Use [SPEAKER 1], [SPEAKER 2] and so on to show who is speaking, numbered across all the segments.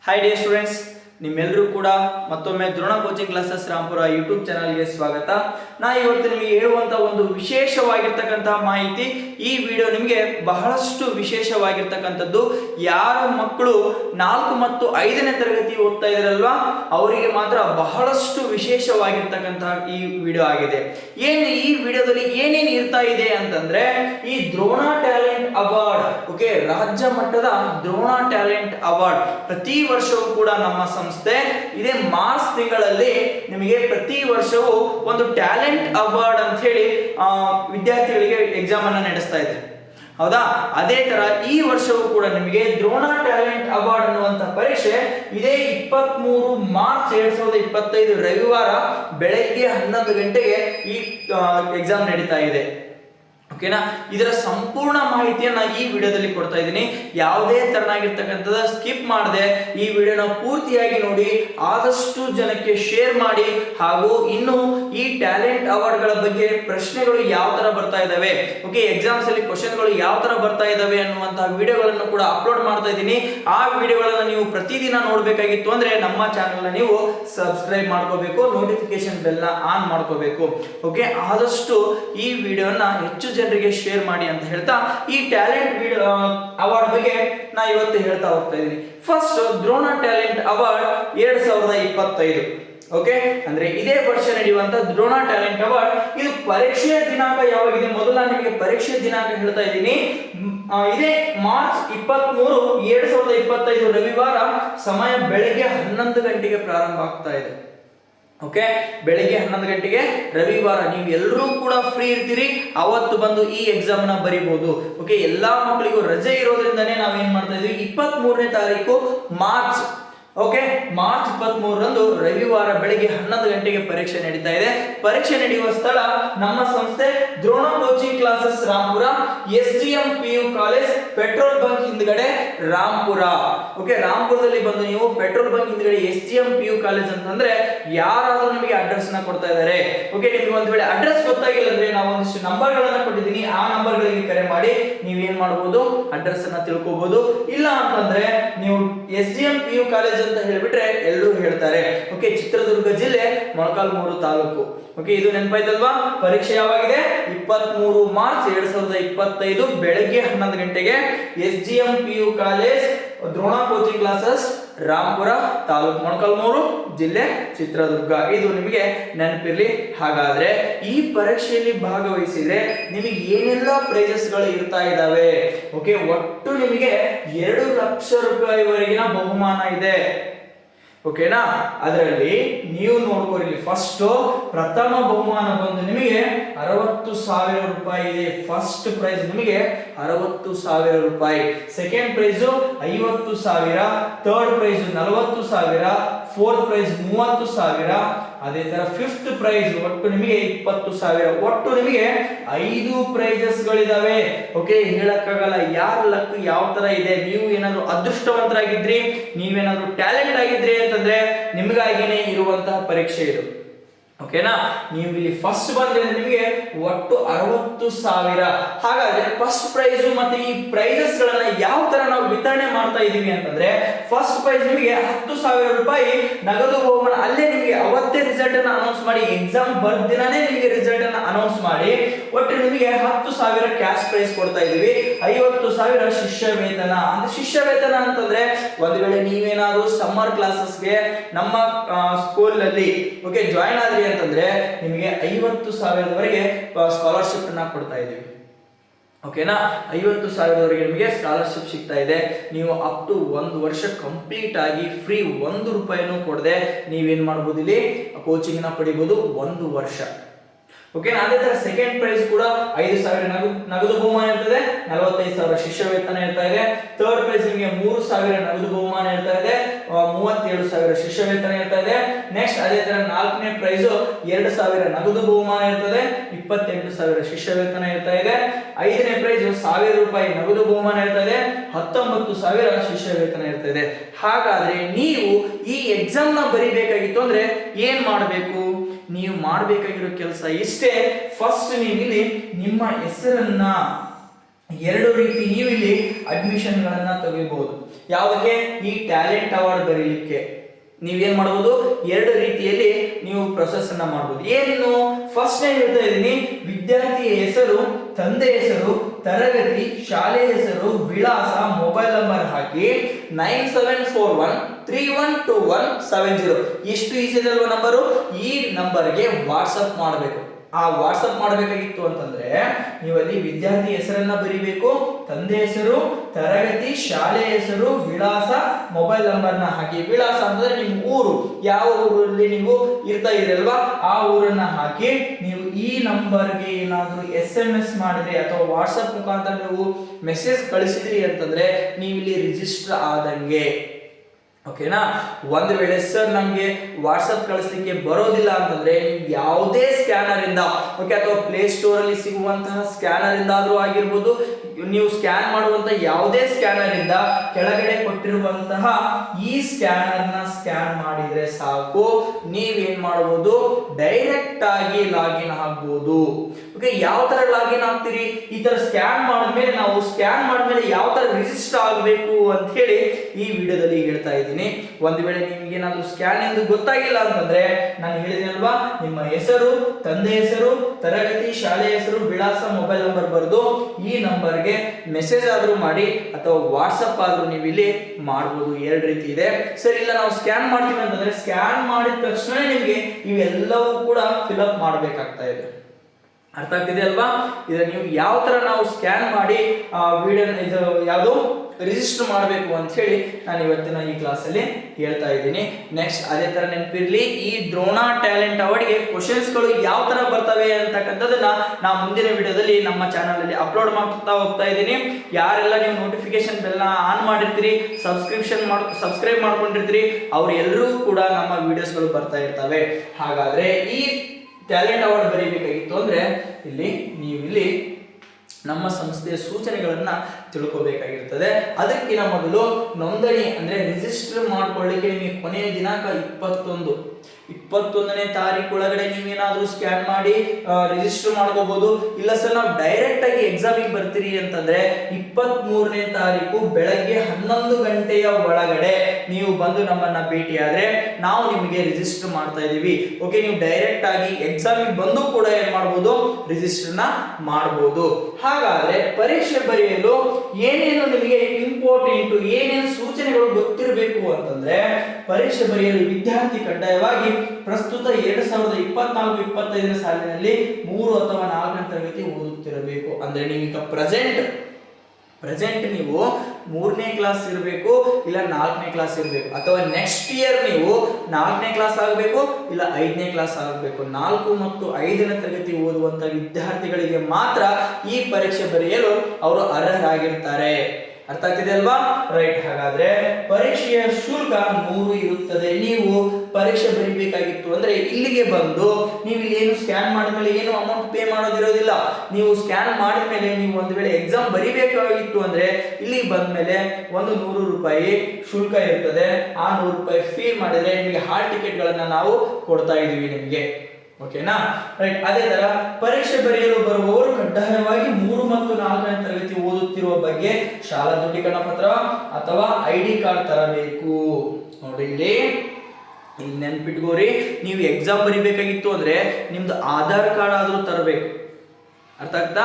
[SPEAKER 1] Hi dear students, ನಿಮ್ಮೆಲ್ಲರೂ ಕೂಡ ಮತ್ತೊಮ್ಮೆ Drona coaching classes Rampura YouTube ಚಾನಲ್ಗೆ ಸ್ವಾಗತ. ನಾ ಇವತ್ತು ನಿಮಗೆ ಹೇಳುವಂತ ಒಂದು ವಿಶೇಷವಾಗಿರ್ತಕ್ಕಂಥ ಮಾಹಿತಿ, ಈ ವಿಡಿಯೋ ನಿಮಗೆ ಬಹಳಷ್ಟು ವಿಶೇಷವಾಗಿರ್ತಕ್ಕಂಥದ್ದು. ಯಾರ ಮಕ್ಕಳು ನಾಲ್ಕು ಮತ್ತು ಐದನೇ ತರಗತಿ ಓದ್ತಾ ಇದ್ರಲ್ವಾ, ಅವರಿಗೆ ಮಾತ್ರ ಬಹಳಷ್ಟು ವಿಶೇಷವಾಗಿರ್ತಕ್ಕಂತಹ ಈ ವಿಡಿಯೋ ಆಗಿದೆ. ಏನು ಈ ವಿಡಿಯೋದಲ್ಲಿ ಏನೇನು ಇರ್ತಾ ಇದೆ ಅಂತಂದ್ರೆ, ಈ ದ್ರೋಣ ಟ್ಯಾಲೆಂಟ್ ಅವಾರ್ಡ್ ಓಕೆ ರಾಜ್ಯ ಮಟ್ಟದ ದ್ರೋಣ ಟ್ಯಾಲೆಂಟ್ ಅವಾರ್ಡ್ ಪ್ರತಿ ವರ್ಷವೂ ಕೂಡ ನಮ್ಮ ಸಂಸ್ಥೆ ಇದೇ ಮಾರ್ಚ್ ತಿಂಗಳಲ್ಲಿ ನಿಮಗೆ ಪ್ರತಿ ವರ್ಷವೂ ಒಂದು ಟ್ಯಾಲೆಂಟ್ ಅವಾರ್ಡ್ ಅಂತ ಹೇಳಿ ವಿದ್ಯಾರ್ಥಿಗಳಿಗೆ ಎಕ್ಸಾಮ್ ಅನ್ನ ನಡೆಸ್ತಾ ಇದೆ ಹೌದಾ? ಅದೇ ತರ ಈ ವರ್ಷವೂ ಕೂಡ ನಿಮಗೆ ದ್ರೋಣ ಟ್ಯಾಲೆಂಟ್ ಅವಾರ್ಡ್ ಅನ್ನುವಂತ ಪರೀಕ್ಷೆ ಇದೇ ಇಪ್ಪತ್ತ್ ಮೂರು ಮಾರ್ಚ್ ಎರಡ್ ಸಾವಿರದ ಇಪ್ಪತ್ತೈದು ರವಿವಾರ ಬೆಳಗ್ಗೆ ಹನ್ನೊಂದು ಗಂಟೆಗೆ ಈ ಎಕ್ಸಾಮ್ ನಡೀತಾ ಇದೆ. ಓಕೆನಾ? ಇದರ ಸಂಪೂರ್ಣ ಮಾಹಿತಿಯನ್ನ ಈ ವಿಡಿಯೋದಲ್ಲಿ ಕೊಡ್ತಾ ಇದ್ದೀನಿ. ಯಾವುದೇ ತರನಾಗಿರ್ತಕ್ಕಂಥದ್ದು ಸ್ಕಿಪ್ ಮಾಡದೆ ಈ ವಿಡಿಯೋನ ಪೂರ್ತಿಯಾಗಿ ನೋಡಿ, ಆದಷ್ಟು ಜನಕ್ಕೆ ಶೇರ್ ಮಾಡಿ, ಹಾಗೂ ಇನ್ನು ಈ ಟ್ಯಾಲೆಂಟ್ ಅವಾರ್ಡ್ಗಳ ಬಗ್ಗೆ ಪ್ರಶ್ನೆಗಳು ಯಾವ ತರ ಬರ್ತಾ ಇದಾವೆ, ಓಕೆ ಎಕ್ಸಾಮ್ಸ್ ಅಲ್ಲಿ ಕ್ವಶನ್ಗಳು ಯಾವ ತರ ಬರ್ತಾ ಇದ್ದಾವೆ ಅನ್ನುವಂತಹ ವಿಡಿಯೋಗಳನ್ನು ಕೂಡ ಅಪ್ಲೋಡ್ ಮಾಡ್ತಾ ಇದ್ದೀನಿ. ಆ ವಿಡಿಯೋಗಳನ್ನು ನೀವು ಪ್ರತಿದಿನ ನೋಡಬೇಕಾಗಿತ್ತು ಅಂದ್ರೆ ನಮ್ಮ ಚಾನೆಲ್ನ ನೀವು ಸಬ್ಸ್ಕ್ರೈಬ್ ಮಾಡ್ಕೋಬೇಕು ನೋಟಿಫಿಕೇಶನ್ ಬೆಲ್ನ ಆನ್ ಮಾಡ್ಕೋಬೇಕು, ಓಕೆ, ಆದಷ್ಟು ಈ ವಿಡಿಯೋನ ಹೆಚ್ಚು ಜನರಿಗೆ ಶೇರ್ ಮಾಡಿ ಅಂತ ಹೇಳ್ತಾ, ಈ ಟ್ಯಾಲೆಂಟ್ ಅವಾರ್ಡ್ ಬಗ್ಗೆ ನಾ ಇವತ್ತು ಹೇಳ್ತಾ ಹೋಗ್ತಾ ಇದ್ದೀನಿ. ಫಸ್ಟ್ ದ್ರೋಣ ಟ್ಯಾಲೆಂಟ್ ಅವಾರ್ಡ್ ಎರಡ್ ಸಾವಿರದ ಇಪ್ಪತ್ತೈದು. ಓಕೆ ಅಂದ್ರೆ ಇದೇ ವರ್ಷ ನಡೆಯುವಂತ ದ್ರೋಣ ಟ್ಯಾಲೆಂಟ್ ಅವಾರ್ಡ್ ಇದು ಪರೀಕ್ಷೆಯ ದಿನಾಂಕ ಯಾವಾಗಿದೆ? ಮೊದಲ ನಿಮಗೆ ಪರೀಕ್ಷೆಯ ದಿನಾಂಕ ಹೇಳ್ತಾ ಇದ್ದೀನಿ. ಇದೇ ಮಾರ್ಚ್ ಇಪ್ಪತ್ತ್ ಮೂರು ಎರಡ್ ಸಾವಿರದ ಇಪ್ಪತ್ತೈದು ರವಿವಾರ ಸಮಯ ಬೆಳಗ್ಗೆ ಹನ್ನೊಂದು ಗಂಟೆಗೆ ಪ್ರಾರಂಭ ಆಗ್ತಾ ಇದೆ. ಓಕೆ ಬೆಳಿಗ್ಗೆ ಹನ್ನೊಂದು ಗಂಟೆಗೆ ರವಿವಾರ, ನೀವು ಎಲ್ಲರೂ ಕೂಡ ಫ್ರೀ ಇರ್ತೀರಿ. ಅವತ್ತು ಬಂದು ಈ ಎಕ್ಸಾಮ್ನ ಬರಿಬಹುದು ಓಕೆ ಎಲ್ಲಾ ಮಕ್ಕಳಿಗೂ ರಜೆ ಇರೋದ್ರಿಂದನೇ ನಾವೇನ್ ಮಾಡ್ತಾ ಇದೀವಿ? ಇಪ್ಪತ್ತ್ ಮೂರನೇ ತಾರೀಕು ಮಾರ್ಚ್ ಓಕೆ ಮಾರ್ಚ್ ಇಪ್ಪತ್ತ್ ಮೂರರಂದು ರವಿವಾರ ಬೆಳಿಗ್ಗೆ ಹನ್ನೊಂದು ಗಂಟೆಗೆ ಪರೀಕ್ಷೆ ನಡೀತಾ ಇದೆ. ಪರೀಕ್ಷೆ ನಡೆಯುವ ಸ್ಥಳ ನಮ್ಮ ಸಂಸ್ಥೆ Drona coaching classes Rampura S D M P U college petrol bunk ಹಿಂದ್ಗಡೆ ರಾಂಪುರ. ಓಕೆ ರಾಂಪುರದಲ್ಲಿ ಬಂದು ನೀವು ಪೆಟ್ರೋಲ್ ಬಂಕ್ ಹಿಂದ್ಗಡೆ S D M P U college ಅಂತಂದ್ರೆ ಯಾರಾದ್ರೂ ನಿಮಗೆ ಅಡ್ರೆಸ್ನ ಕೊಡ್ತಾ ಇದ್ದಾರೆ. ಓಕೆ ನಿಮ್ಗೆ ಒಂದ್ ವೇಳೆ ಅಡ್ರೆಸ್ ಗೊತ್ತಾಗಿಲ್ಲ ಅಂದ್ರೆ ನಾವು ಒಂದಿಷ್ಟು ನಂಬರ್ ಗಳನ್ನ ಕೊಟ್ಟಿದ್ದೀನಿ. ಆ ನಂಬರ್ ಗಳಿಗೆ ಕರೆ ಮಾಡಿ ನೀವು ಏನ್ ಮಾಡಬಹುದು ಅಡ್ರೆಸ್ ಅನ್ನ ತಿಳ್ಕೋಬಹುದು ಇಲ್ಲ ಅಂತಂದ್ರೆ ನೀವು S D M P U college ಅಂತ ಹೇಳಿಬಿಟ್ರೆ ಎಲ್ಲರೂ ಹೇಳ್ತಾರೆ. ಓಕೆ ಚಿತ್ರದುರ್ಗ ಜಿಲ್ಲೆ ಮೊಳಕಾಲ್ಮೂರು ತಾಲೂಕು. ಓಕೆ ಇದು ನೆನಪಾಯ್ತಲ್ವಾ? ಪರೀಕ್ಷೆ ಯಾವಾಗಿದೆ? ಇಪ್ಪತ್ತ್ ಮೂರು ಮಾರ್ಚ್ ಎರಡ್ ಸಾವಿರದ ಇಪ್ಪತ್ತೈದು ಬೆಳಗ್ಗೆ ಹನ್ನೊಂದು ಗಂಟೆಗೆ S G M P U college Drona coaching classes Rampura taluk Molakalmuru ಜಿಲ್ಲೆ ಚಿತ್ರದುರ್ಗ. ಇದು ನಿಮಗೆ ನೆನಪಿರ್ಲಿ. ಹಾಗಾದ್ರೆ ಈ ಪರೀಕ್ಷೆಯಲ್ಲಿ ಭಾಗವಹಿಸಿದ್ರೆ ನಿಮಗೆ ಏನೆಲ್ಲ ಪ್ರೈಸಸ್ಗಳು ಇರ್ತಾ ಇದಾವೆ ಓಕೆ ಒಟ್ಟು ನಿಮಗೆ ಎರಡು ಲಕ್ಷ ರೂಪಾಯಿವರೆಗಿನ ಬಹುಮಾನ ಇದೆ. ಓಕೆನಾ ಅದರಲ್ಲಿ ನೀವು ನೋಡ್ಕೋರಿ ಫಸ್ಟ್ ಪ್ರಥಮ ಬಹುಮಾನ ಬಂದು ನಿಮಗೆ ಅರವತ್ತು ಸಾವಿರ ರೂಪಾಯಿ ಇದೆ. ಫಸ್ಟ್ ಪ್ರೈಸ್ ನಿಮಗೆ ಅರವತ್ತು ಸಾವಿರ ರೂಪಾಯಿ. ಸೆಕೆಂಡ್ ಪ್ರೈಸ್ ಐವತ್ತು ಸಾವಿರ. ಥರ್ಡ್ ಪ್ರೈಸ್ ನಲವತ್ತು ಸಾವಿರ. ಫೋರ್ತ್ ಪ್ರೈಸ್ ಮೂವತ್ತು ಸಾವಿರ, ಅದೇ ತರ ಫಿಫ್ತ್ ಪ್ರೈಸ್ ಒಟ್ಟು ನಿಮಗೆ ಇಪ್ಪತ್ತು ಸಾವಿರ. ಒಟ್ಟು ನಿಮಗೆ ಐದು ಪ್ರೈಸಸ್ ಗಳಿದಾವೆ. ಓಕೆ ಹೇಳಕ್ಕಾಗಲ್ಲ. ಯಾರ ಲಕ್ ಯಾವ ತರ ಇದೆ? ನೀವು ಏನಾದ್ರು ಅದೃಷ್ಟವಂತರಾಗಿದ್ರಿ? ನೀವೇನಾದ್ರು ಟ್ಯಾಲೆಂಟ್ ಆಗಿದ್ರಿ ಅಂತಂದ್ರೆ ನಿಮಗಾಗಿನೇ ಇರುವಂತಹ ಪರೀಕ್ಷೆ ಇದು. ಓಕೆನಾ ನೀವು ಇಲ್ಲಿ ಫಸ್ಟ್ ಬಂದ್ರೆ ನಿಮಗೆ ಒಟ್ಟು ಅರವತ್ತು ಸಾವಿರ. ಹಾಗಾದ್ರೆ ಫಸ್ಟ್ ಪ್ರೈಸ್ ಮತ್ತೆ ಈ ಪ್ರೈಸಸ್ ಗಳನ್ನ ಯಾವ ತರ ನಾವು ವಿತರಣೆ ಮಾಡ್ತಾ ಇದೀವಿ ಅಂತಂದ್ರೆ ಫಸ್ಟ್ ಪ್ರೈಸ್ ನಿಮಗೆ ಹತ್ತು ಸಾವಿರ ರೂಪಾಯಿ ನಗದು ಬಹುಮಾನ. ಅಲ್ಲೇ ನಿಮಗೆ ಅವತ್ತೇ ರಿಸಲ್ಟ್ ಅನ್ನ ಅನೌನ್ಸ್ ಮಾಡಿ ಎಕ್ಸಾಮ್ ಬರ್ದ ದಿನಾನೇ ನಿಮಗೆ ರಿಸಲ್ಟ್ ಅನ್ನ ಅನೌನ್ಸ್ ಮಾಡಿ, ಒಟ್ಟು ನಿಮಗೆ ಹತ್ತು ಸಾವಿರ ಕ್ಯಾಶ್ ಪ್ರೈಸ್ ಕೊಡ್ತಾ ಇದೀವಿ ಐವತ್ತು ಸಾವಿರ ಶಿಷ್ಯ ವೇತನ. ಅಂದ್ರೆ ಶಿಷ್ಯ ವೇತನ ಅಂತಂದ್ರೆ, ಒಂದ್ ವೇಳೆ ನೀವೇನಾದ್ರೂ ಸಮ್ಮರ್ ಕ್ಲಾಸಸ್ಗೆ ನಮ್ಮ ಸ್ಕೂಲ್ನಲ್ಲಿ ಓಕೆ ಜಾಯಿನ್ ಆದ್ರಿ ಅಂತಂದ್ರೆ ನಿಮಗೆ ಐವತ್ತು ಸಾವಿರದವರೆಗೆ ಸ್ಕಾಲರ್ಶಿಪ್ ಅನ್ನ ಕೊಡ್ತಾ ಇದೀವಿ ಓಕೆನಾ ಐವತ್ತು ಸಾವಿರದವರೆಗೆ ನಿಮಗೆ ಸ್ಕಾಲರ್ಶಿಪ್ ಸಿಗ್ತಾ ಇದೆ. ನೀವು ಅಪ್ ಟು ಒಂದು ವರ್ಷ ಕಂಪ್ಲೀಟ್ ಆಗಿ ಫ್ರೀ ಒಂದು ರೂಪಾಯಿನೂ ಕೊಡದೆ ನೀವೇನು ಮಾಡ್ಬೋದು ಇಲ್ಲಿ? ಕೋಚಿಂಗ್ನ ಪಡಿಬೋದು ಒಂದು ವರ್ಷ. ಓಕೆ ಅದೇ ತರ ಸೆಕೆಂಡ್ ಪ್ರೈಸ್ ಕೂಡ ಐದು ಸಾವಿರ ನಗದು ಬಹುಮಾನ ಇರ್ತದೆ, ನಲವತ್ತೈದು ಸಾವಿರ ಶಿಷ್ಯ ವೇತನ ಇರ್ತಾ ಇದೆ. ಥರ್ಡ್ ಪ್ರೈಸ್ ನಿಮಗೆ ಮೂರು ಸಾವಿರ ನಗದು ಬಹುಮಾನ ಇರ್ತಾ ಇದೆ ಮೂವತ್ತೇಳು ಸಾವಿರ ಶಿಷ್ಯ ವೇತನ ಇರ್ತಾ ಇದೆ. ನೆಕ್ಸ್ಟ್ ಅದೇ ತರ ನಾಲ್ಕನೇ ಪ್ರೈಸ್ ಎರಡು ಸಾವಿರ ನಗದು ಬಹುಮಾನ ಇರ್ತದೆ, ಇಪ್ಪತ್ತೆಂಟು ಸಾವಿರ ಶಿಷ್ಯ ವೇತನ ಇರ್ತಾ ಇದೆ. ಐದನೇ ಪ್ರೈಸ್ ಸಾವಿರ ರೂಪಾಯಿ ನಗದು ಬಹುಮಾನ ಇರ್ತಾ ಇದೆ, ಹತ್ತೊಂಬತ್ತು ಸಾವಿರ ಶಿಷ್ಯ ವೇತನ ಇರ್ತಾ ಇದೆ. ಹಾಗಾದ್ರೆ ನೀವು ಈ ಎಕ್ಸಾಮ್ನ ಬರಿಬೇಕಾಗಿತ್ತು ಅಂದ್ರೆ ಏನ್ ಮಾಡಬೇಕು? ನೀವು ಮಾಡಬೇಕಾಗಿರೋ ಕೆಲಸ ಇಷ್ಟೇ. ಫಸ್ಟ್ ನೀವು ಇಲ್ಲಿ ನಿಮ್ಮ ಹೆಸರನ್ನ ಎರಡು ರೀತಿ ನೀವು ಇಲ್ಲಿ ಅಡ್ಮಿಷನ್ ಗಳನ್ನ ತೆಗಿಬಹುದು. ಯಾವುದಕ್ಕೆ? ಈ ಟ್ಯಾಲೆಂಟ್ ಅವಾರ್ಡ್ ಬರೀಲಿಕ್ಕೆ. ನೀವೇನ್ ಮಾಡಬಹುದು ಎರಡು ರೀತಿಯಲ್ಲಿ ನೀವು ಪ್ರೊಸೆಸ್ ಅನ್ನ ಮಾಡಬಹುದು ಏನು? ಫಸ್ಟ್ ನೇ ಹೇಳ್ತಾ ಇದ್ದೀನಿ? ವಿದ್ಯಾರ್ಥಿಯ ಹೆಸರು, ತಂದೆ ಹೆಸರು ತರಗತಿ ಶಾಲೆ ಹೆಸರು ವಿಳಾಸ ಮೊಬೈಲ್ ನಂಬರ್ ಹಾಕಿ nine seven four one three one two one seven zero. ಎಷ್ಟು ಈಸಿ ಅಲ್ವಾ ನಂಬರು? ಈ ನಂಬರ್ಗೆ ವಾಟ್ಸಪ್ ಮಾಡಬೇಕು. ಆ ವಾಟ್ಸಪ್ ಮಾಡಬೇಕಾಗಿತ್ತು ಅಂತಂದ್ರೆ ನೀವಲ್ಲಿ ವಿದ್ಯಾರ್ಥಿ ಹೆಸರನ್ನ ಬರಿಬೇಕು, ತಂದೆ ಹೆಸರು, ತರಗತಿ ಶಾಲೆ ಹೆಸರು, ವಿಳಾಸ, ಮೊಬೈಲ್ ನಂಬರ್ನ ಹಾಕಿ. ವಿಳಾಸ ಅಂತಂದ್ರೆ ನಿಮ್ಮ ಊರು. ಯಾವ ಊರಲ್ಲಿ ನೀವು ಇರ್ತಾ ಇರಲ್ವಾ ಆ ಊರನ್ನ ಹಾಕಿ ನೀವು ಈ ನಂಬರ್ಗೆ ಏನಾದರೂ ಎಸ್ ಎಂ ಎಸ್ ಮಾಡಿದ್ರಿ ಅಥವಾ ವಾಟ್ಸಪ್ ಮುಖಾಂತರ ನೀವು ಮೆಸೇಜ್ ಕಳಿಸಿದ್ರಿ ಅಂತಂದ್ರೆ ನೀವು ಇಲ್ಲಿ ರಿಜಿಸ್ಟರ್ ಆದಂಗೆ ಓಕೆನಾ ಒಂದು ವೇಳೆ ಸರ್ ನಮಗೆ ವಾಟ್ಸಪ್ ಕಳಿಸ್ಲಿಕ್ಕೆ ಬರೋದಿಲ್ಲ ಅಂತಂದ್ರೆ ಯಾವುದೇ ಸ್ಕ್ಯಾನರ್ ಇಂದ ಓಕೆ ಅಥವಾ ಪ್ಲೇ ಸ್ಟೋರ್ ಅಲ್ಲಿ ಸಿಗುವಂತಹ ಸ್ಕ್ಯಾನರ್ ಇಂದ ಆದ್ರೂ ಆಗಿರ್ಬೋದು ನೀವು ಸ್ಕ್ಯಾನ್ ಮಾಡುವಂತ ಯಾವುದೇ ಸ್ಕ್ಯಾನರ್ ಇಂದ ಕೆಳಗಡೆ ಕೊಟ್ಟಿರುವಂತಹ ಈ ಸ್ಕ್ಯಾನರ್ನ ಸ್ಕ್ಯಾನ್ ಮಾಡಿದ್ರೆ ಸಾಕು. ನೀವೇನ್ ಮಾಡಬಹುದು ಡೈರೆಕ್ಟ್ ಆಗಿ ಲಾಗಿನ್ ಆಗ್ಬೋದು. ಓಕೆ ಯಾವ ತರ ಲಾಗಿನ್ ಆಗ್ತೀರಿ ಈ ತರ ಸ್ಕ್ಯಾನ್ ಮಾಡಿದ್ಮೇಲೆ ನಾವು ಸ್ಕ್ಯಾನ್ ಮಾಡಿದ್ಮೇಲೆ ಯಾವ ತರ ರಿಜಿಸ್ಟರ್ ಆಗಬೇಕು ಅಂತ ಹೇಳಿ ಈ ವಿಡಿಯೋದಲ್ಲಿ ಹೇಳ್ತಾ ಇದ್ದೀನಿ. ಒಂದು ವೇಳೆ ನಿಮಗೆ ಏನಾದರೂ ಸ್ಕ್ಯಾನ್ ಎಂದು ಗೊತ್ತಾಗಿಲ್ಲ ಅಂತಂದ್ರೆ, ನಾನು ಹೇಳಿದೆನಲ್ವಾ ನಿಮ್ಮ ಹೆಸರು, ತಂದೆ ಹೆಸರು, ತರಗತಿ, ಶಾಲೆ ಹೆಸರು, ವಿಳಾಸ ಮೊಬೈಲ್ ನಂಬರ್ ಬರೆದು ಈ ನಂಬರ್ಗೆ ಮೆಸೇಜ್ ಆದರೂ ಮಾಡಿ ಅಥವಾ ವಾಟ್ಸಪ್ ಆದರೂ ನೀವು ಇಲ್ಲಿ ಮಾಡ್ಬೋದು. ಎರಡು ರೀತಿ ಇದೆ. ಸರಿ, ಇಲ್ಲ, ನಾವು ಸ್ಕ್ಯಾನ್ ಮಾಡ್ತೀವಿ ಅಂತಂದ್ರೆ ಸ್ಕ್ಯಾನ್ ಮಾಡಿದ ತಕ್ಷಣ ನಿಮಗೆ ಇವೆಲ್ಲವೂ ಕೂಡ ಫಿಲಪ್ ಮಾಡಬೇಕಾಗ್ತಾ ಇದೆ. ಅರ್ಥ ಆಗ್ತಿದೆ ಅಲ್ವಾ? ಇದ್ರ ನೀವು ಯಾವ ತರ ನಾವು ಸ್ಕ್ಯಾನ್ ಮಾಡಿ ವಿಡಿಯೋ ಇದು ಯಾವುದು? ರಿಜಿಸ್ಟರ್ ಮಾಡಬೇಕು ಅಂತ ಹೇಳಿ ನಾನು ಇವತ್ತಿನ ಈ ಕ್ಲಾಸಲ್ಲಿ ಹೇಳ್ತಾ ಇದ್ದೀನಿ. ನೆಕ್ಸ್ಟ್ ಅದೇ ತರ ನೆನಪಿರ್ಲಿ, ಈ ದ್ರೋಣ ಟ್ಯಾಲೆಂಟ್ ಅವಾರ್ಡ್ಗೆ ಕ್ವಶನ್ಸ್ಗಳು ಯಾವ ತರ ಬರ್ತವೆ ಅಂತಕ್ಕಂಥದ್ದನ್ನ ನಾ ಮುಂದಿನ ವಿಡಿಯೋದಲ್ಲಿ ನಮ್ಮ ಚಾನಲಲ್ಲಿ ಅಪ್ಲೋಡ್ ಮಾಡ್ತಾ ಹೋಗ್ತಾ ಇದ್ದೀನಿ. ಯಾರೆಲ್ಲ ನೀವು ನೋಟಿಫಿಕೇಶನ್ ಬೆಲ್ ಆನ್ ಮಾಡಿರ್ತೀರಿ ಸಬ್ಸ್ಕ್ರಿಪ್ಷನ್ ಮಾಡ್ ಸಬ್ಸ್ಕ್ರೈಬ್ ಮಾಡ್ಕೊಂಡಿರ್ತೀರಿ ಅವರೆಲ್ಲರೂ ಕೂಡ ನಮ್ಮ ವಿಡಿಯೋಸ್ಗಳು ಬರ್ತಾ ಇರ್ತವೆ. ಹಾಗಾದ್ರೆ ಈ ಟ್ಯಾಲೆಂಟ್ ಅವಾರ್ಡ್ ಬರೀಬೇಕಾಗಿತ್ತು ಅಂದ್ರೆ ಇಲ್ಲಿ ನೀವು ಇಲ್ಲಿ ನಮ್ಮ ಸಂಸ್ಥೆಯ ಸೂಚನೆಗಳನ್ನು ತಿಳ್ಕೋಬೇಕಾಗಿರ್ತದೆ. ಅದಕ್ಕಿಂತ ಮೊದಲು ನೋಂದಣಿ ಅಂದ್ರೆ ರಿಜಿಸ್ಟರ್ ಮಾಡ್ಕೊಳ್ಳಿಕ್ಕೆ ನಿಮಗೆ ಕೊನೆಯ ದಿನಾಂಕ ಇಪ್ಪತ್ತೊಂದು. ಇಪ್ಪತ್ತೊಂದನೇ ತಾರೀಕು ಒಳಗಡೆ ನೀವೇನಾದ್ರೂ ಸ್ಕ್ಯಾನ್ ಮಾಡಿ ರಿಜಿಸ್ಟರ್ ಮಾಡ್ಕೋಬಹುದು ಇಲ್ಲ ಸರ್ ನಾವು ಡೈರೆಕ್ಟ್ ಆಗಿ ಎಕ್ಸಾಮಿಗೆ ಬರ್ತೀರಿ ಅಂತಂದ್ರೆ ಇಪ್ಪತ್ತ್ ಮೂರನೇ ತಾರೀಕು ಬೆಳಗ್ಗೆ ಹನ್ನೊಂದು ಗಂಟೆಯ ಒಳಗಡೆ ನೀವು ಬಂದು ನಮ್ಮನ್ನ ಭೇಟಿ ಆದ್ರೆ ನಾವು ನಿಮಗೆ ರಿಜಿಸ್ಟರ್ ಮಾಡ್ತಾ ಇದೀವಿ ಓಕೆ ನೀವು ಡೈರೆಕ್ಟ್ ಆಗಿ ಎಕ್ಸಾಮಿಗೆ ಬಂದು ಕೂಡ ಏನ್ ಮಾಡ್ಬೋದು? ರಿಜಿಸ್ಟರ್ನ ಮಾಡ್ಬೋದು. ಹಾಗಾದ್ರೆ ಪರೀಕ್ಷೆ ಬರೆಯಲು ಏನೇನು ನಿಮಗೆ ಇಂಪಾರ್ಟೆಂಟ್ ಏನೇನು ಸೂಚನೆಗಳು ಗೊತ್ತಿರಬೇಕು ಅಂತಂದ್ರೆ ಪರೀಕ್ಷೆ ಬರೆಯಲು ವಿದ್ಯಾರ್ಥಿ ಕಡ್ಡಾಯವಾಗಿ ಪ್ರಸ್ತುತ ಎರಡ್ ಸಾವಿರದ ಇಪ್ಪತ್ನಾಲ್ಕು ಇಪ್ಪತ್ತೈದನೇ ಸಾಲಿನಲ್ಲಿ ಮೂರು ಅಥವಾ ನಾಲ್ಕನೇ ತರಗತಿ ಓದುತ್ತಿರಬೇಕು. ಅಂದ್ರೆ ನೀವೀಗ ಪ್ರೆಸೆಂಟ್ ಪ್ರೆಸೆಂಟ್ ನೀವು ಮೂರನೇ ಕ್ಲಾಸ್ ಇರಬೇಕು ಇಲ್ಲ ನಾಲ್ಕನೇ ಕ್ಲಾಸ್ ಇರಬೇಕು. ಅಥವಾ ನೆಕ್ಸ್ಟ್ ಇಯರ್ ನೀವು ನಾಲ್ಕನೇ ಕ್ಲಾಸ್ ಆಗಬೇಕು ಇಲ್ಲ ಐದನೇ ಕ್ಲಾಸ್ ಆಗಬೇಕು. ನಾಲ್ಕು ಮತ್ತು ಐದನೇ ತರಗತಿ ಓದುವಂತ ವಿದ್ಯಾರ್ಥಿಗಳಿಗೆ ಮಾತ್ರ ಈ ಪರೀಕ್ಷೆ ಬರೆಯಲು ಅವರು ಅರ್ಹರಾಗಿರ್ತಾರೆ. ಅರ್ಥ ಆಗ್ತಿದೆ ಅಲ್ವಾ? ರೈಟ್ ಹಾಗಾದ್ರೆ ಪರೀಕ್ಷೆಯ ಶುಲ್ಕ ನೂರು ಇರುತ್ತದೆ. ನೀವು ಪರೀಕ್ಷೆ ಬರೀಬೇಕಾಗಿತ್ತು ಅಂದ್ರೆ ಇಲ್ಲಿಗೆ ಬಂದು ನೀವು ಇಲ್ಲಿ ಏನು ಸ್ಕ್ಯಾನ್ ಮಾಡಿದ್ಮೇಲೆ ಏನು ಅಮೌಂಟ್ ಪೇ ಮಾಡೋದಿರೋದಿಲ್ಲ. ನೀವು ಸ್ಕ್ಯಾನ್ ಮಾಡಿದ ಮೇಲೆ ನೀವು ಒಂದು ವೇಳೆ ಎಕ್ಸಾಮ್ ಬರಿಬೇಕಾಗಿತ್ತು ಅಂದ್ರೆ ಇಲ್ಲಿ ಬಂದ್ಮೇಲೆ ಒಂದು ನೂರು ರೂಪಾಯಿ ಶುಲ್ಕ ಇರ್ತದೆ. ಆ ನೂರು ರೂಪಾಯಿ ಫೀ ಮಾಡಿದ್ರೆ ನಿಮಗೆ ಹಾಲ್ ಟಿಕೆಟ್ಗಳನ್ನು ನಾವು ಕೊಡ್ತಾ ಇದೀವಿ ನಿಮಗೆ. ಓಕೆನಾ ರೈಟ್ ಅದೇ ತರ ಪರೀಕ್ಷೆ ಬರೆಯಲು ಬರುವವರು ಕಡ್ಡಾಯವಾಗಿ ಮೂರು ಮತ್ತು ನಾಲ್ಕನೇ ತರಗತಿ ಓದುತ್ತಿರುವ ಬಗ್ಗೆ ಶಾಲಾ ದೃಢೀಕರಣ ಪತ್ರ ಅಥವಾ ಐಡಿ ಕಾರ್ಡ್ ತರಬೇಕು. ನೋಡಿ, ಇಲ್ಲಿ ಇಲ್ಲಿ ನೆನ್ಪಿಟ್ಕೋರಿ, ನೀವು ಎಕ್ಸಾಮ್ ಬರಿಬೇಕಾಗಿತ್ತು ಅಂದ್ರೆ ನಿಮ್ದು ಆಧಾರ್ ಕಾರ್ಡ್ ಆದ್ರೂ ತರಬೇಕು. ಅರ್ಥ ಆಗ್ತಾ?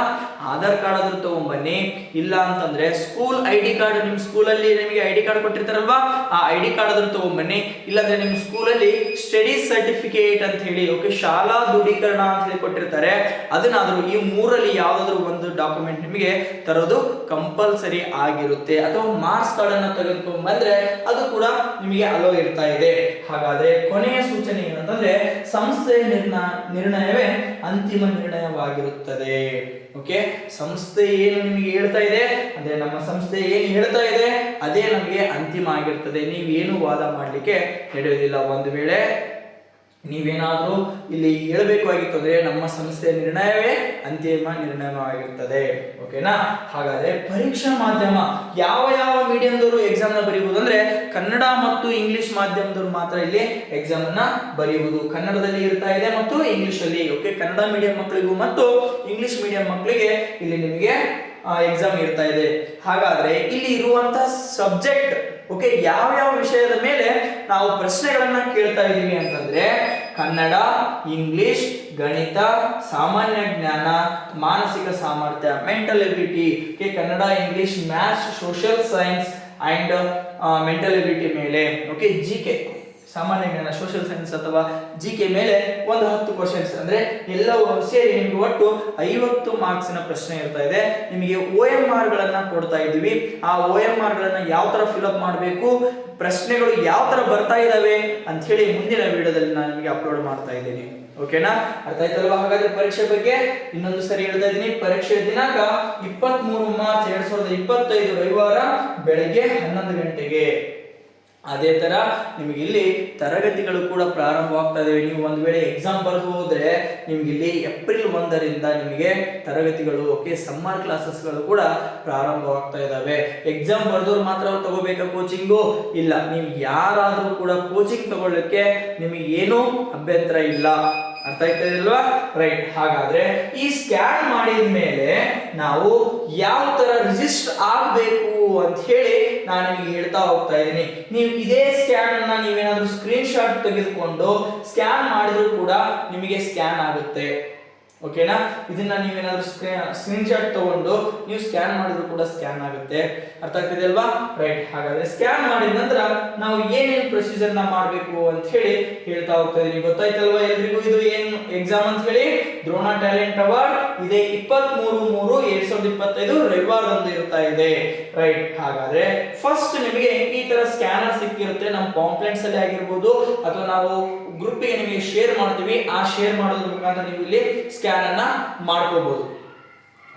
[SPEAKER 1] ಆಧಾರ್ ಕಾರ್ಡ್ ಆದ್ರೂ ತಗೊಂಬನ್ನಿ. ಇಲ್ಲ ಅಂತಂದ್ರೆ ಸ್ಕೂಲ್ ಐ ಡಿ ಕಾರ್ಡ್ ನಿಮ್ಮ ಸ್ಕೂಲಲ್ಲಿ ನಿಮಗೆ ಐ ಡಿ ಕಾರ್ಡ್ ಕೊಟ್ಟಿರ್ತಾರಲ್ವಾ? ಆ ಐ ಡಿ ಕಾರ್ಡ್ ಆದ್ರೂ ತಗೊಂಬನ್ನಿ. ಇಲ್ಲಾಂದ್ರೆ ನಿಮ್ಮ ಸ್ಕೂಲಲ್ಲಿ ಸ್ಟಡಿ ಸರ್ಟಿಫಿಕೇಟ್ ಅಂತ ಹೇಳಿ ಓಕೆ ಶಾಲಾ ದೃಢೀಕರಣ ಅಂತ ಹೇಳಿ ಕೊಟ್ಟಿರ್ತಾರೆ. ಅದನ್ನಾದ್ರೂ ಈ ಮೂರಲ್ಲಿ ಯಾವ್ದಾದ್ರು ಒಂದು ಡಾಕ್ಯುಮೆಂಟ್ ನಿಮಗೆ ತರೋದು ಕಂಪಲ್ಸರಿ ಆಗಿರುತ್ತೆ. ಅಥವಾ ಮಾರ್ಕ್ಸ್ ಕಾರ್ಡ್ ಅನ್ನ ತೆಗೆದುಕೊಂಡು ಅದು ಕೂಡ ನಿಮಗೆ ಅಲೋ ಇರ್ತಾ ಇದೆ. ಹಾಗಾದ್ರೆ ಕೊನೆಯ ಸೂಚನೆ ಏನಂತಂದ್ರೆ ಸಂಸ್ಥೆಯ ನಿರ್ಣಯ ನಿರ್ಣಯವೇ ಅಂತಿಮ ನಿರ್ಣಯವಾಗಿರುತ್ತದೆ. ಓಕೆ ಸಂಸ್ಥೆ ಏನು ನಿಮಗೆ ಹೇಳ್ತಾ ಇದೆ? ಅಂದ್ರೆ ನಮ್ಮ ಸಂಸ್ಥೆ ಏನು ಹೇಳ್ತಾ ಇದೆ? ಅದೇ ನಮಗೆ ಅಂತಿಮ ಆಗಿರ್ತದೆ. ನೀವೇನು ವಾದ ಮಾಡಲಿಕ್ಕೆ ನಡೆಯೋದಿಲ್ಲ ಒಂದು ವೇಳೆ ನೀವೇನಾದ್ರೂ ಇಲ್ಲಿ ಹೇಳಬೇಕಾಗಿತ್ತು ಅಂದರೆ ನಮ್ಮ ಸಂಸ್ಥೆಯ ನಿರ್ಣಯವೇ ಅಂತಿಮ ನಿರ್ಣಯವಾಗಿರ್ತದೆ. ಓಕೆನಾ? ಹಾಗಾದ್ರೆ ಪರೀಕ್ಷಾ ಮಾಧ್ಯಮ ಯಾವ ಯಾವ ಮೀಡಿಯಂದವರು ಎಕ್ಸಾಮ್ನ ಬರೀಬಹುದು ಅಂದ್ರೆ ಕನ್ನಡ ಮತ್ತು ಇಂಗ್ಲಿಷ್ ಮಾಧ್ಯಮದವರು ಮಾತ್ರ ಇಲ್ಲಿ ಎಕ್ಸಾಮ್ ಅನ್ನ ಬರೆಯುವುದು ಕನ್ನಡದಲ್ಲಿ ಇರ್ತಾ ಇದೆ ಮತ್ತು ಇಂಗ್ಲಿಷ್ ಅಲ್ಲಿ. ಓಕೆ, ಕನ್ನಡ ಮೀಡಿಯಂ ಮಕ್ಕಳಿಗೂ ಮತ್ತು ಇಂಗ್ಲಿಷ್ ಮೀಡಿಯಂ ಮಕ್ಕಳಿಗೆ ಇಲ್ಲಿ ನಿಮಗೆ ಎಕ್ಸಾಮ್ ಇರ್ತಾ ಇದೆ. ಹಾಗಾದ್ರೆ ಇಲ್ಲಿ ಇರುವಂತಹ ಸಬ್ಜೆಕ್ಟ್ ಓಕೆ ಯಾವ ಯಾವ ವಿಷಯದ ಮೇಲೆ ನಾವು ಪ್ರಶ್ನೆಗಳನ್ನ ಕೇಳ್ತಾ ಇದ್ದೀವಿ ಅಂತಂದ್ರೆ, ಕನ್ನಡ, ಇಂಗ್ಲಿಷ್, ಗಣಿತ, ಸಾಮಾನ್ಯ ಜ್ಞಾನ, ಮಾನಸಿಕ ಸಾಮರ್ಥ್ಯ mental ability okay Kannada, English maths social science and mental ability ಮೇಲೆ ಓಕೆ ಜಿ ಕೆ ಸಾಮಾನ್ಯ ಜ್ಞಾನ ಸೋಷಿಯಲ್ ಸೈನ್ಸ್ ಅಥವಾ ಜಿ ಕೆ ಮೇಲೆ ಒಂದು ಹತ್ತು ಕ್ವಶನ್ಸ್ ಅಂದ್ರೆ ಎಲ್ಲವೂ ಸೇರಿ ನಿಮಗೆ ಒಟ್ಟು ಐವತ್ತು ಮಾರ್ಕ್ಸಿನ ಪ್ರಶ್ನೆ ಇರ್ತಾ ಇದೆ. ನಿಮಗೆ ಓ ಎಂ ಆರ್ ಗಳನ್ನ ಕೊಡ್ತಾ ಇದ್ದೀವಿ. ಆ ಓ ಎಂ ಆರ್ ಗಳನ್ನ ಯಾವ ತರ ಫಿಲ್ಅಪ್ ಮಾಡಬೇಕು, ಪ್ರಶ್ನೆಗಳು ಯಾವ ತರ ಬರ್ತಾ ಇದಾವೆ ಅಂತ ಹೇಳಿ ಮುಂದಿನ ವಿಡಿಯೋದಲ್ಲಿ ನಾನು ನಿಮಗೆ ಅಪ್ಲೋಡ್ ಮಾಡ್ತಾ ಇದ್ದೀನಿ. ಓಕೆನಾ ಅರ್ಥ ಆಯ್ತಲ್ವಾ? ಹಾಗಾದ್ರೆ ಪರೀಕ್ಷೆ ಬಗ್ಗೆ ಇನ್ನೊಂದು ಸರಿ ಹೇಳ್ತಾ ಇದ್ದೀನಿ. ಪರೀಕ್ಷೆ ದಿನಾಂಕ ಇಪ್ಪತ್ತ್ ಮೂರು ಮಾರ್ಚ್ ಎರಡ್ ಸಾವಿರದ ಇಪ್ಪತ್ತೈದು ರವಿವಾರ ಬೆಳಗ್ಗೆ ಹನ್ನೊಂದು ಗಂಟೆಗೆ. ಅದೇ ತರ ನಿಮಗೆ ಇಲ್ಲಿ ತರಗತಿಗಳು ಕೂಡ ಪ್ರಾರಂಭವಾಗ್ತಾ ಇದಾವೆ. ನೀವು ಒಂದು ವೇಳೆ ಎಕ್ಸಾಮ್ ಬರೆದು ಹೋದರೆ ನಿಮ್ಗೆ ಇಲ್ಲಿ ಏಪ್ರಿಲ್ ಒಂದರಿಂದ ನಿಮಗೆ ತರಗತಿಗಳು ಓಕೆ ಸಮ್ಮರ್ ಕ್ಲಾಸಸ್ಗಳು ಕೂಡ ಪ್ರಾರಂಭವಾಗ್ತಾ ಇದ್ದಾವೆ ಎಕ್ಸಾಮ್ ಬರೆದವ್ರು ಮಾತ್ರ ತಗೋಬೇಕಾ ಕೋಚಿಂಗು ಇಲ್ಲ. ನೀವು ಯಾರಾದರೂ ಕೂಡ ಕೋಚಿಂಗ್ ತಗೊಳ್ಳಕ್ಕೆ ನಿಮಗೆ ಏನೂ ಅಭ್ಯಂತರ ಇಲ್ಲ. ಅರ್ಥ ಆಯ್ತಾ ಇಲ್ವಾ ರೈಟ್ ಹಾಗಾದ್ರೆ ಈ ಸ್ಕ್ಯಾನ್ ಮಾಡಿದ ಮೇಲೆ ನಾವು ಯಾವ ತರ ರಿಜಿಸ್ಟರ್ ಆಗಬೇಕು ಅಂತ ಹೇಳಿ ನಾನು ನಿಮಗೆ ಹೇಳ್ತಾ ಹೋಗ್ತಾ ಇದ್ದೀನಿ. ನೀವು ಇದೇ ಸ್ಕ್ಯಾನ್ ಅನ್ನ ನೀವೇನಾದ್ರೂ ಸ್ಕ್ರೀನ್ ಶಾಟ್ ತೆಗೆದುಕೊಂಡು ಸ್ಕ್ಯಾನ್ ಮಾಡಿದ್ರು ಕೂಡ ನಿಮಗೆ ಸ್ಕ್ಯಾನ್ ಆಗುತ್ತೆ. ಓಕೆನಾ? ಇದನ್ನ ನೀವೇನಾದ್ರೂ ಸ್ಕ್ರೀನ್ ಶಾಟ್ ತಗೊಂಡು ನೀವು ಸ್ಕ್ಯಾನ್ ಮಾಡಿದ್ರು ಕೂಡ ಸ್ಕ್ಯಾನ್ ಆಗುತ್ತೆ. ಅರ್ಥ ಆಗ್ತಿದೆ ಅಲ್ವಾ? ರೈಟ್. ಹಾಗಾದ್ರೆ ಸ್ಕ್ಯಾನ್ ಮಾಡಿದ ನಂತರ ನಾವು ಏನೇನು ಪ್ರೊಸೀಜರ್ನ ಮಾಡಬೇಕು ಅಂತ ಹೇಳಿ ಹೇಳ್ತಾ ಹೋಗ್ತಾ ಇದೀನಿ ಗೊತ್ತಾಯ್ತಲ್ವಾ ಎಲ್ರಿಗೂ? ಇದು ಏನ್ ಎಕ್ಸಾಮ್ ಅಂತ ಹೇಳಿ? Drona talent award. ಇದೆ ಇಪ್ಪತ್ತ್ ಮೂರು ಮೂರು ಎರಡ್ ಸಾವಿರದ ಇಪ್ಪತ್ತೈದು ರವಿವಾರದಂದು ಇರ್ತಾ ಇದೆ. ರೈಟ್. ಹಾಗಾದ್ರೆ ಫಸ್ಟ್ ನಿಮಗೆ ಈ ತರ ಸ್ಕ್ಯಾನರ್ ಸಿಕ್ಕಿರುತ್ತೆ. ನಮ್ಮ ಕಾಂಪ್ಲೆಂಟ್ಸ್ ಅಲ್ಲಿ ಆಗಿರ್ಬೋದು ಅಥವಾ ನಾವು ಗ್ರೂಪಿಗೆ ನಿಮಗೆ ಶೇರ್ ಮಾಡ್ತೀವಿ. ಆ ಶೇರ್ ಮಾಡೋದ್ರ ಮುಖಾಂತರ ನೀವು ಇಲ್ಲಿ ಸ್ಕ್ಯಾನ್ ಅನ್ನ ಮಾಡ್ಕೋಬಹುದು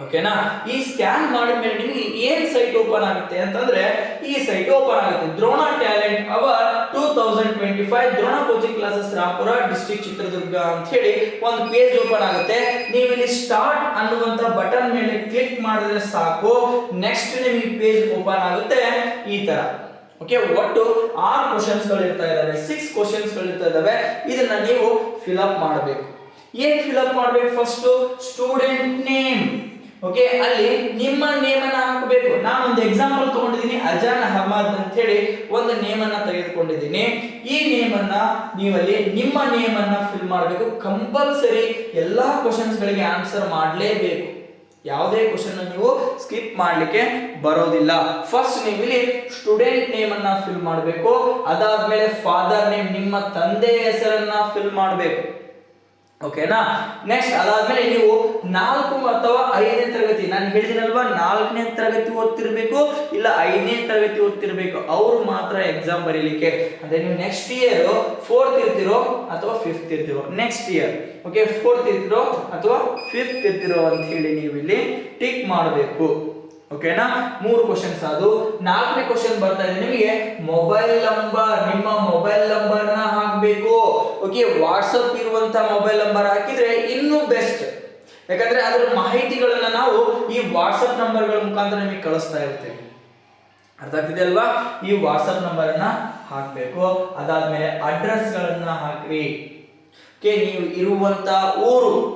[SPEAKER 1] ಓಕೆನಾ ಈ ಸ್ಕ್ಯಾನ್ ಮಾಡಿದ ಮೇಲೆ ನಿಮಗೆ ಏನ್ ಸೈಟ್ ಓಪನ್ ಆಗುತ್ತೆ ಅಂತಂದ್ರೆ, ಈ ಸೈಟ್ ಓಪನ್ ಆಗುತ್ತೆ. Drona talent award two thousand twenty five Drona coaching classes Rampura district Chitradurga ಅಂತ ಹೇಳಿ ಒಂದು ಪೇಜ್ ಓಪನ್ ಆಗುತ್ತೆ. ನೀವು ಇಲ್ಲಿ ಸ್ಟಾರ್ಟ್ ಅನ್ನುವಂತ ಬಟನ್ ಮೇಲೆ ಕ್ಲಿಕ್ ಮಾಡಿದ್ರೆ ಸಾಕು. ನೆಕ್ಸ್ಟ್ ನಿಮಗೆ ಪೇಜ್ ಓಪನ್ ಆಗುತ್ತೆ ಈ ತರ. ಓಕೆ ಒಟ್ಟು ಆರು ಕ್ವಶನ್ಸ್ಗಳು ಇರ್ತಾ ಇದಾವೆ. ಸಿಕ್ಸ್ ಕ್ವಶನ್ಸ್ಗಳು ಇರ್ತಾ ಇದಾವೆ. ಇದನ್ನ ನೀವು ಫಿಲ್ ಅಪ್ ಮಾಡಬೇಕು. ಏನ್ ಫಿಲ್ಅಪ್ ಮಾಡ್ಬೇಕು? ಫಸ್ಟ್ ಸ್ಟೂಡೆಂಟ್ ನೇಮ್ ಓಕೆ ಅಲ್ಲಿ ನಿಮ್ಮ ನೇಮ್ ಅನ್ನ ಹಾಕಬೇಕು. ನಾನು ಒಂದು ಎಕ್ಸಾಂಪಲ್ ತಗೊಂಡಿದ್ದೀನಿ ಅಜಾನ್ ಅಹಮದ್ ಅಂತ ಹೇಳಿ ಒಂದು ನೇಮ್ ಅನ್ನ ತೆಗೆದುಕೊಂಡಿದ್ದೀನಿ ಈ ನೇಮ್ ಅನ್ನ ನೀವಲ್ಲಿ ನಿಮ್ಮ ನೇಮ್ ಅನ್ನ ಫಿಲ್ ಮಾಡಬೇಕು. ಕಂಪಲ್ಸರಿ ಎಲ್ಲಾ ಕ್ವಶನ್ಸ್ ಗಳಿಗೆ ಆನ್ಸರ್ ಮಾಡಲೇಬೇಕು. ಯಾವುದೇ ಕ್ವಶನ್ ನೀವು ಸ್ಕಿಪ್ ಮಾಡಲಿಕ್ಕೆ ಬರೋದಿಲ್ಲ. ಫಸ್ಟ್ ನೀವು ಇಲ್ಲಿ ಸ್ಟೂಡೆಂಟ್ ನೇಮ್ ಅನ್ನ ಫಿಲ್ ಮಾಡಬೇಕು. ಅದಾದ್ಮೇಲೆ ಫಾದರ್ ನೇಮ್ ನಿಮ್ಮ ತಂದೆ ಹೆಸರನ್ನ ಫಿಲ್ ಮಾಡಬೇಕು. ಓಕೆನಾ ನೆಕ್ಸ್ಟ್ ಅದಾದ್ಮೇಲೆ ನೀವು ನಾಲ್ಕು ಅಥವಾ ಐದನೇ ತರಗತಿ, ನಾನು ಹೇಳಿದಿನಲ್ವಾ, ನಾಲ್ಕನೇ ತರಗತಿ ಓದ್ತಿರ್ಬೇಕು, ಇಲ್ಲ ಐದನೇ ತರಗತಿ ಓದ್ತಿರ್ಬೇಕು, ಅವರು ಮಾತ್ರ ಎಕ್ಸಾಮ್ ಬರೀಲಿಕ್ಕೆ. ಅಂದ್ರೆ ನೀವು ನೆಕ್ಸ್ಟ್ ಇಯರ್ ಫೋರ್ತ್ ಇರ್ತಿರೋ ಅಥವಾ ಫಿಫ್ತ್ ಇರ್ತಿರೋ? ನೆಕ್ಸ್ಟ್ ಇಯರ್ ಓಕೆ ಫೋರ್ತ್ ಇರ್ತಿರೋ ಅಥವಾ ಫಿಫ್ತ್ ಇರ್ತಿರೋ ಅಂತ ಹೇಳಿ ನೀವು ಇಲ್ಲಿ ಟಿಕ್ ಮಾಡಬೇಕು. ಓಕೆನಾ ಮೂರು ಕ್ವಶನ್ಸ್ ಅದು. ನಾಲ್ಕನೇ ಕ್ವಶನ್ ಬರ್ತಾ ಇದೆ ನಿಮಗೆ. ಮೊಬೈಲ್ ನಂಬರ್ ನಿಮ್ಮ ಮೊಬೈಲ್ ನಂಬರ್ನ ಹಾಕಬೇಕು. ಓಕೆ ವಾಟ್ಸಪ್ ಇರುವಂತ ಮೊಬೈಲ್ ನಂಬರ್ ಹಾಕಿದ್ರೆ ಇನ್ನೂ ಬೆಸ್ಟ್ ಯಾಕಂದ್ರೆ ಅದರ ಮಾಹಿತಿಗಳನ್ನ ನಾವು ಈ ವಾಟ್ಸಪ್ ನಂಬರ್ಗಳ ಮುಖಾಂತರ ನಿಮಗೆ ಕಳಿಸ್ತಾ ಇರ್ತೀವಿ ಅರ್ಥ ಆಗ್ತಿದೆ ಅಲ್ವಾ? ಈ ವಾಟ್ಸಪ್ ನಂಬರ್ ಅನ್ನ ಹಾಕಬೇಕು. ಅದಾದ್ಮೇಲೆ ಅಡ್ರೆಸ್ ಗಳನ್ನ ಹಾಕ್ರಿ. ಓಕೆ ನೀವು ಇರುವಂತ ಊರು.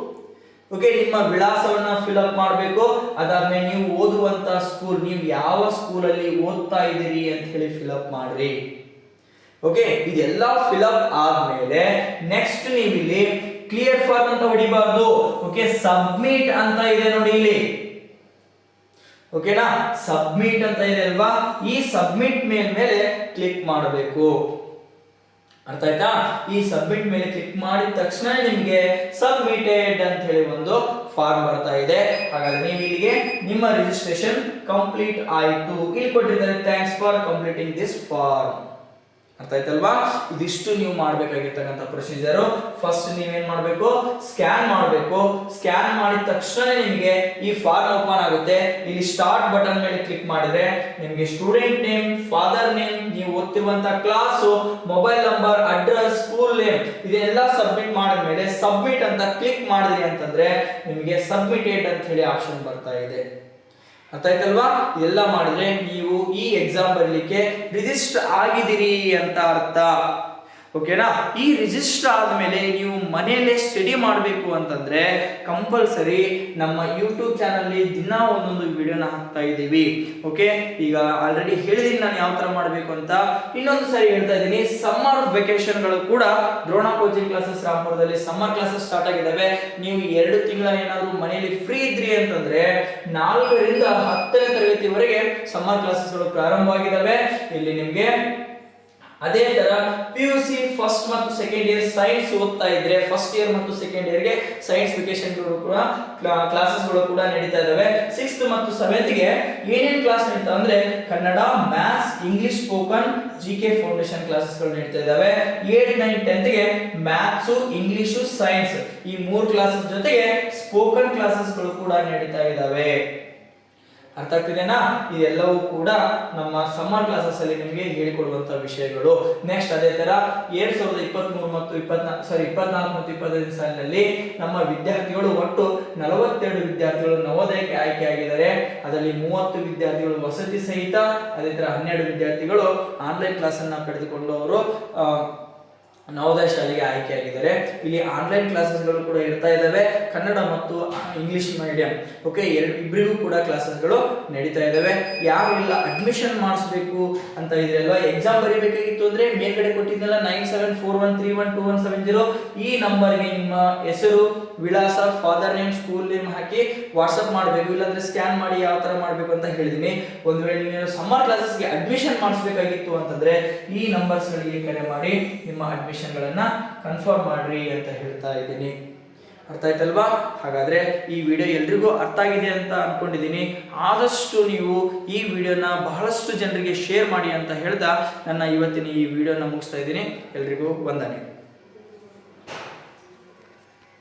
[SPEAKER 1] ಓಕೆ ನಿಮ್ಮ ವಿಳಾಸವನ್ನ ಫಿಲ್ಅಪ್ ಮಾಡಬೇಕು. ಅದಾದ್ಮೇಲೆ ನೀವು ಓದುವಂತ ಸ್ಕೂಲ್ ನೀವು ಯಾವ ಸ್ಕೂಲಲ್ಲಿ ಓದ್ತಾ ಇದ್ದೀರಿ ಅಂತ ಹೇಳಿ ಫಿಲ್ಅಪ್ ಮಾಡ್ರಿ. ಓಕೆ ಇದೆಲ್ಲ ಫಿಲ್ಅಪ್ ಆದ್ಮೇಲೆ ನೆಕ್ಸ್ಟ್ ನೀವು ಇಲ್ಲಿ ಕ್ಲಿಯರ್ ಫಾರ್ಮ್ ಅಂತ ಹೊಡಿಬಾರ್ದು. ಓಕೆ ಸಬ್ಮಿಟ್ ಅಂತ ಇದೆ ನೋಡಿ ಇಲ್ಲಿ. ಓಕೆನಾ ಸಬ್ಮಿಟ್ ಅಂತ ಇದೆ ಅಲ್ವಾ? ಈ ಸಬ್ಮಿಟ್ ಮೇಲ್ ಮೇಲೆ ಕ್ಲಿಕ್ ಮಾಡಬೇಕು. ಅರ್ಥ ಆಯ್ತಾ? ಈ ಸಬ್ಮಿಟ್ ಮೇಲೆ ಕ್ಲಿಕ್ ಮಾಡಿದ ತಕ್ಷಣ ನಿಮಗೆ ಸಬ್ಮಿಟೆಡ್ ಅಂತ ಹೇಳಿ ಒಂದು ಫಾರ್ಮ್ ಬರ್ತಾ ಇದೆ. ಹಾಗಾದ್ರೆ ನೀವು ಇಲ್ಲಿಗೆ ನಿಮ್ಮ ರಿಜಿಸ್ಟ್ರೇಷನ್ ಕಂಪ್ಲೀಟ್ ಆಯಿತು. ಇಲ್ಲಿ ಕೊಟ್ಟಿದ್ದಾರೆ thanks for completing this form ಅರ್ಥ ಆಯ್ತಲ್ವಾ? ಇದಿಷ್ಟು ನೀವು ಮಾಡ್ಬೇಕಾಗಿರ್ತಕ್ಕಂಥ ಪ್ರೊಸೀಜರ್ ಫಸ್ಟ್ ನೀವೇನ್ ಮಾಡಬೇಕು? ಸ್ಕ್ಯಾನ್ ಮಾಡಬೇಕು. ಸ್ಕ್ಯಾನ್ ಮಾಡಿದ ತಕ್ಷಣ ನಿಮಗೆ ಈ ಫಾರ್ಮ್ ಓಪನ್ ಆಗುತ್ತೆ. ಇಲ್ಲಿ ಸ್ಟಾರ್ಟ್ ಬಟನ್ ಮೇಲೆ ಕ್ಲಿಕ್ ಮಾಡಿದ್ರೆ ನಿಮಗೆ ಸ್ಟೂಡೆಂಟ್ ನೇಮ್ ಫಾದರ್ ನೇಮ್ ನೀವು ಓದ್ತಿರುವಂತ class mobile number address school name ಇದೆಲ್ಲ ಸಬ್ಮಿಟ್ ಮಾಡಿದ ಮೇಲೆ ಸಬ್ಮಿಟ್ ಅಂತ ಕ್ಲಿಕ್ ಮಾಡಿದ್ರಿ ಅಂತಂದ್ರೆ ನಿಮಗೆ ಸಬ್ಮಿಟೆಡ್ ಅಂತ ಹೇಳಿ ಆಪ್ಷನ್ ಬರ್ತಾ ಇದೆ. ಅರ್ಥ ಆಯ್ತಲ್ವಾ ಎಲ್ಲ ಮಾಡಿದ್ರೆ ನೀವು ಈ ಎಕ್ಸಾಮ್ ಬರಲಿಕ್ಕೆ ರಿಜಿಸ್ಟರ್ ಆಗಿದ್ದೀರಿ ಅಂತ ಅರ್ಥ. ಓಕೆನಾ? ಈ ರಿಜಿಸ್ಟರ್ ಆದಮೇಲೆ ನೀವು ಮನೆಯಲ್ಲೇ ಸ್ಟಡಿ ಮಾಡಬೇಕು ಅಂತಂದ್ರೆ ಕಂಪಲ್ಸರಿ ನಮ್ಮ ಯೂಟ್ಯೂಬ್ ಚಾನಲ್ಲಿ ದಿನ ಒಂದೊಂದು ವಿಡಿಯೋನ ಹಾಕ್ತಾ ಇದ್ದೀವಿ. ಓಕೆ? ಈಗ ಆಲ್ರೆಡಿ ಹೇಳಿದೀನಿ ನಾನು ಯಾವ ತರ ಮಾಡಬೇಕು ಅಂತ. ಇನ್ನೊಂದು ಸರಿ ಹೇಳ್ತಾ ಇದ್ದೀನಿ ಸಮ್ಮರ್ ವೆಕೇಶನ್ಗಳು ಕೂಡ ದ್ರೋಣ ಕೋಚಿಂಗ್ ಕ್ಲಾಸಸ್ ರಾಮಪುರದಲ್ಲಿ ಸಮ್ಮರ್ ಕ್ಲಾಸಸ್ ಸ್ಟಾರ್ಟ್ ಆಗಿದ್ದಾವೆ. ನೀವು ಎರಡು ತಿಂಗಳ ಏನಾದರೂ ಮನೆಯಲ್ಲಿ ಫ್ರೀ ಇದ್ರಿ ಅಂತಂದ್ರೆ ನಾಲ್ಕರಿಂದ ಹತ್ತನೇ ತರಗತಿವರೆಗೆ ಸಮ್ಮರ್ ಕ್ಲಾಸಸ್ಗಳು ಪ್ರಾರಂಭವಾಗಿದ್ದಾವೆ. ಇಲ್ಲಿ ನಿಮಗೆ ಅದೇ ತರ ಪಿ ಯು ಸಿ ಫಸ್ಟ್ ಮತ್ತು ಸೆಕೆಂಡ್ ಇಯರ್ ಸೈನ್ಸ್ ಓದ್ತಾ ಇದ್ರೆ ಫಸ್ಟ್ ಇಯರ್ ಮತ್ತು ಸೆಕೆಂಡ್ ಇಯರ್ಗೆ ಸೈನ್ಸ್ ವೆಕೇಶನ್ಗಳು ಕೂಡ ಕ್ಲಾಸಸ್ಗಳು ಕೂಡ ನಡೀತಾ ಇದಾವೆ. ಸಿಕ್ಸ್ತ್ ಮತ್ತು ಸೆವೆಂತ್ಗೆ ಏನೇನ್ ಕ್ಲಾಸ್ ನಡೀತಾ ಅಂದ್ರೆ Kannada maths English spoken G K foundation ಕ್ಲಾಸಸ್ಗಳು ನಡೀತಾ ಇದಾವೆ. ಏಟ್ ನೈನ್ ಟೆಂತ್ಗೆ ಮ್ಯಾಥ್ಸ್ ಇಂಗ್ಲಿಷ್ ಸೈನ್ಸ್ ಈ ಮೂರು ಕ್ಲಾಸಸ್ ಜೊತೆಗೆ ಸ್ಪೋಕನ್ ಕ್ಲಾಸಸ್ಗಳು ಕೂಡ ನಡೀತಾ ಇದಾವೆ. ಅರ್ಥ ಆಗ್ತಿದೆನಾ ಇದೆಲ್ಲವೂ ಕೂಡ ನಮ್ಮ ಸಮ್ಮರ್ ಕ್ಲಾಸಸ್ ಅಲ್ಲಿ ನಿಮಗೆ ಹೇಳಿಕೊಡುವಂತ ವಿಷಯಗಳು. ನೆಕ್ಸ್ಟ್ ಅದೇ ತರ ಎರಡ್ ಸಾವಿರದ ಇಪ್ಪತ್ತ್ ಮೂರು ಮತ್ತು ಇಪ್ಪತ್ನಾಲ್ಕು ಸಾರಿ ಇಪ್ಪತ್ನಾಲ್ಕು ಮತ್ತು ಇಪ್ಪತ್ತೈದು ಸಾಲಿನಲ್ಲಿ ನಮ್ಮ ವಿದ್ಯಾರ್ಥಿಗಳು ಒಟ್ಟು ನಲವತ್ತೆರಡು ವಿದ್ಯಾರ್ಥಿಗಳು ನವೋದಯಕ್ಕೆ ಆಯ್ಕೆಯಾಗಿದ್ದಾರೆ ಅದರಲ್ಲಿ ಮೂವತ್ತು ವಿದ್ಯಾರ್ಥಿಗಳು ವಸತಿ ಸಹಿತ, ಅದೇ ತರ ಹನ್ನೆರಡು ವಿದ್ಯಾರ್ಥಿಗಳು ಆನ್ಲೈನ್ ಕ್ಲಾಸ್ ಅನ್ನ ಪಡೆದುಕೊಂಡು ಅವರು ನವೋದಯ ಶಾಲೆಗೆ ಆಯ್ಕೆಯಾಗಿದ್ದಾರೆ. ಇಲ್ಲಿ ಆನ್ಲೈನ್ ಕ್ಲಾಸಸ್ಗಳು ಕೂಡ ಇರ್ತಾ ಇದ್ದಾವೆ. ಕನ್ನಡ ಮತ್ತು ಇಂಗ್ಲಿಷ್ ಮೀಡಿಯಂ ಓಕೆ ಎರಡು ಇಬ್ಬರಿಗೂ ಕೂಡ ಕ್ಲಾಸಸ್ಗಳು ನಡೀತಾ ಇದ್ದಾವೆ. ಇಲ್ಲ ಅಡ್ಮಿಷನ್ ಮಾಡಿಸ್ಬೇಕು ಅಂತ ಇದ್ರಲ್ವಾ ಎಕ್ಸಾಮ್ ಬರೀಬೇಕಾಗಿತ್ತು ಅಂದ್ರೆ ಮೇಲ್ಗಡೆ ಕೊಟ್ಟಿದ್ದೆಲ್ಲ nine seven four one three one two one seven zero ಈ ನಂಬರ್ಗೆ ನಿಮ್ಮ ಹೆಸರು, ವಿಳಾಸ ಫಾದರ್ ನೇಮ್ ಸ್ಕೂಲ್ ನೇಮ್ ಹಾಕಿ ವಾಟ್ಸಪ್ ಮಾಡಬೇಕು, ಇಲ್ಲಾಂದ್ರೆ ಸ್ಕ್ಯಾನ್ ಮಾಡಿ ಯಾವ ತರ ಮಾಡಬೇಕು ಅಂತ ಹೇಳಿದೀನಿ. ಒಂದು ವೇಳೆ ನೀವೇನು ಸಮ್ಮರ್ ಕ್ಲಾಸಸ್ಗೆ ಅಡ್ಮಿಷನ್ ಮಾಡಿಸ್ಬೇಕಾಗಿತ್ತು ಅಂತಂದ್ರೆ ಈ ನಂಬರ್ಸ್ಗಳಿಗೆ ಕರೆ ಮಾಡಿ ನಿಮ್ಮ ಅಡ್ಮಿಷನ್ಗಳನ್ನ ಕನ್ಫರ್ಮ್ ಮಾಡ್ರಿ ಅಂತ ಹೇಳ್ತಾ ಇದ್ದೀನಿ. ಅರ್ಥ ಆಯ್ತಲ್ವಾ? ಹಾಗಾದ್ರೆ ಈ ವಿಡಿಯೋ ಎಲ್ರಿಗೂ ಅರ್ಥ ಆಗಿದೆ ಅಂತ ಅನ್ಕೊಂಡಿದ್ದೀನಿ. ಆದಷ್ಟು ನೀವು ಈ ವಿಡಿಯೋನ ಬಹಳಷ್ಟು ಜನರಿಗೆ ಶೇರ್ ಮಾಡಿ ಅಂತ ಹೇಳ್ತಾ ನನ್ನ ಇವತ್ತಿನ ಈ ವಿಡಿಯೋನ ಮುಗಿಸ್ತಾ ಇದ್ದೀನಿ. ಎಲ್ರಿಗೂ ವಂದನೆ.